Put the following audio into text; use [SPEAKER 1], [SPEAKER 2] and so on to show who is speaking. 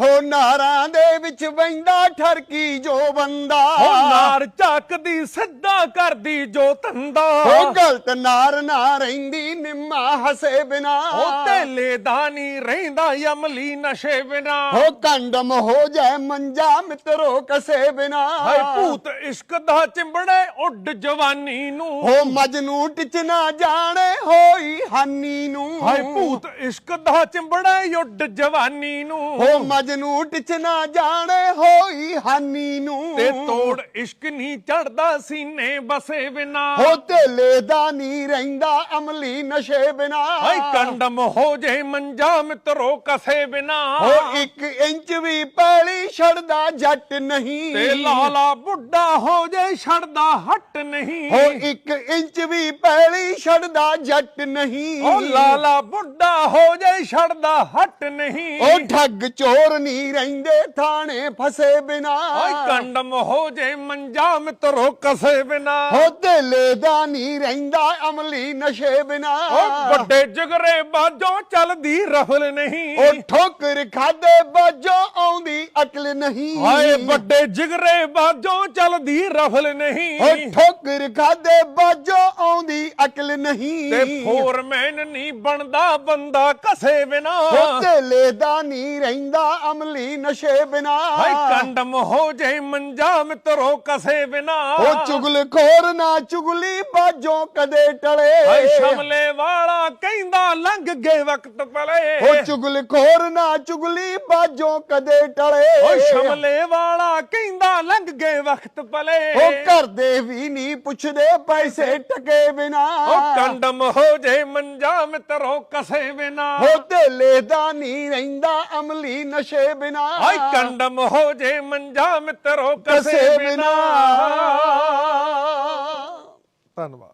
[SPEAKER 1] ਹੋ ਨਾਰਾਂ ਦੇ ਵਿੱਚ ਵੈਂਦਾ ਠਰਕੀ ਜੋ ਬੰਦਾ।
[SPEAKER 2] ਹੋ ਨਾਰ ਝਾਕਦੀ ਸਿੱਧਾ ਕਰਦੀ ਜੋ ਧੰਦਾ।
[SPEAKER 1] ਹੋ ਗਲਤ ਨਾਰ ਨਾ ਰਹਿੰਦੀ ਨਿੰਮਾ ਹਸੇ ਬਿਨਾ।
[SPEAKER 2] ਹੋ ਤੇਲੇ ਦਾ ਨਹੀਂ ਰਹਿੰਦਾ ਅਮਲੀ ਨਸ਼ੇ ਬਿਨਾ।
[SPEAKER 1] ਹੋ ਕੰਡਮ ਹੋ ਜਾਏ ਮੰਜਾ ਮਿੱਤਰੋ ਕਸੇ ਬਿਨਾ।
[SPEAKER 2] ਹਾਏ ਭੂਤ ਇਸ਼ਕ ਦਾ ਚਿੰਬੜੇ ਉੱਡ ਜਵਾਨੀ ਨੂੰ।
[SPEAKER 1] ਹੋ ਮਜਨੂ ਟਿਚ ਨਾ ਜਾਣੇ ਹੋਈ ਹਾਨੀ ਨੂੰ।
[SPEAKER 2] ਹਾਏ ਭੂਤ ਇਸ਼ਕ ਦਾ ਚਿੰਬੜੇ ਉੱਡ ਜਵਾਨੀ ਨੂੰ।
[SPEAKER 1] ਹੋ ਮਜਨੂ ਟਿਚ ਨਾ ਜਾਣੇ ਹੋਈ ਹਾਨੀ ਨੂੰ
[SPEAKER 2] ਤੇ ਤੋੜ ਇਸ਼ਕ ਨਹੀਂ ਚੜਦਾ ਸੀਨੇ ਬਸੇ ਬਿਨਾ।
[SPEAKER 1] ਹੋ ਤੇਲੇ ਦਾ ਨਹੀਂ ਰਹਿੰਦਾ ਅਮਲੀ ਨਸ਼ੇ ਬਿਨਾ।
[SPEAKER 2] ਹਾਏ ਕੰਡਮ ਹੋ ਜੇ ਮੰਜਾ ਮਿੱਤਰੋ ਕਸੇ ਬਿਨਾ।
[SPEAKER 1] ਹੋ ਇੱਕ ਇੰਚ ਵੀ ਪੈਲੀ ਛੜਦਾ ਜੱਟ ਨਹੀਂ।
[SPEAKER 2] ਤੇ ਲਾਲਾ ਬੁੱਢਾ ਹੋ ਜੇ ਛੜਦਾ ਹਟ ਨਹੀਂ।
[SPEAKER 1] ਹੋ ਇੱਕ ਇੰਚ ਵੀ ਪੈਲੀ ਛੜਦਾ ਜੱਟ ਨਹੀਂ।
[SPEAKER 2] ਓ ਲਾਲਾ ਬੁੱਢਾ ਹੋ ਜੇ ਛੜਦਾ ਹਟ ਨਹੀਂ।
[SPEAKER 1] ਉਹ ਠੱਗ ਚੋਰ ਨਹੀਂ ਰਹਿੰਦੇ ਥਾਣੇ ਫਸੇ ਬਿਨਾ।
[SPEAKER 2] ਓਏ ਕੰਡਮ ਹੋ ਜੇ ਮੰਜਾ ਮਿੱਤਰੋ ਕਸੇ ਬਿਨਾ।
[SPEAKER 1] ਹੋ ਤੇਲੇ ਦਾ ਨਹੀਂ ਰਹਿੰਦਾ ਅਮਲੀ ਨਸ਼ੇ ਬਿਨਾ।
[SPEAKER 2] ਓ ਵੱਡੇ ਜਗਰੇ ਬਾਜੋਂ ਚੱਲਦੀ ਰਫਲ ਨਹੀਂ।
[SPEAKER 1] ਉਹ ਠੋਕਰ ਖਾਦੇ ਬਾਜੋ ਆਉਂਦੀ ਅਕਲ ਨਹੀਂ।
[SPEAKER 2] ਹਾਏ ਵੱਡੇ ਜਿਗਰੇ ਬਾਜੋਂ ਚੱਲਦੀ ਰਫਲ ਨਹੀਂ।
[SPEAKER 1] ਉਹ ਠੋਕਰ ਖਾਦੇ ਬਾਜੋ ਆਉਂਦੀ ਅਕਲ ਨਹੀਂ।
[SPEAKER 2] ਤੇ ਫੋਰਮੈਨ ਨਹੀਂ ਬਣਦਾ ਬੰਦਾ ਕਸੇ ਬਿਨਾ।
[SPEAKER 1] ਉਹ ਤੇਲੇ ਦਾ ਨਹੀਂ ਰਹਿੰਦਾ ਅਮਲੀ ਨਸ਼ੇ ਬਿਨਾ।
[SPEAKER 2] ਹਾਏ ਕੰਡਮ ਹੋ ਜੇ ਮੰਜਾ ਮਿੱਤਰੋ ਕਸੇ ਬਿਨਾ।
[SPEAKER 1] ਉਹ ਚੁਗਲ ਖੋਰ ਨਾ ਚੁਗਲੀ ਬਾਜੋ ਕਦੇ ਟਲੇ।
[SPEAKER 2] ਹਾਏ ਸ਼ਮਲੇ ਵਾਲਾ ਕਹਿੰਦਾ ਲੰਘ ਗਏ ਵਕਤ ਪਲੇ।
[SPEAKER 1] ਉਹ ਚੁਗਲ ਖੋਰ ਨਾ ਚੁਗਲੀ ਬਾਜੋ ਕਦੇ ਟਲੇ।
[SPEAKER 2] ਓ ਸ਼ਮਲੇ ਵਾਲਾ ਕਹਿੰਦਾ ਲੰਘ ਗਏ ਵਕਤ ਪਲੇ।
[SPEAKER 1] ਉਹ ਕਰਦੇ ਵੀ ਨਹੀਂ ਪੁੱਛਦੇ ਪੈਸੇ ਟਕੇ ਬਿਨਾ।
[SPEAKER 2] ਓ ਕੰਡਮ ਹੋ ਜੇ ਮੰਜਾ ਮਿੱਤਰੋ ਕਸੇ ਬਿਨਾ।
[SPEAKER 1] ਹੋ ਤੇਲੇ ਦਾ ਨਹੀਂ ਰਹਿੰਦਾ ਅਮਲੀ ਨਸ਼ੇ ਬਿਨਾ।
[SPEAKER 2] ਹਾਏ ਕੰਡਮ ਹੋ ਜੇ ਮੰਜਾ ਮਿੱਤਰੋ ਕਸੇ
[SPEAKER 1] ਬਿਨਾ।
[SPEAKER 2] ਧੰਨਵਾਦ।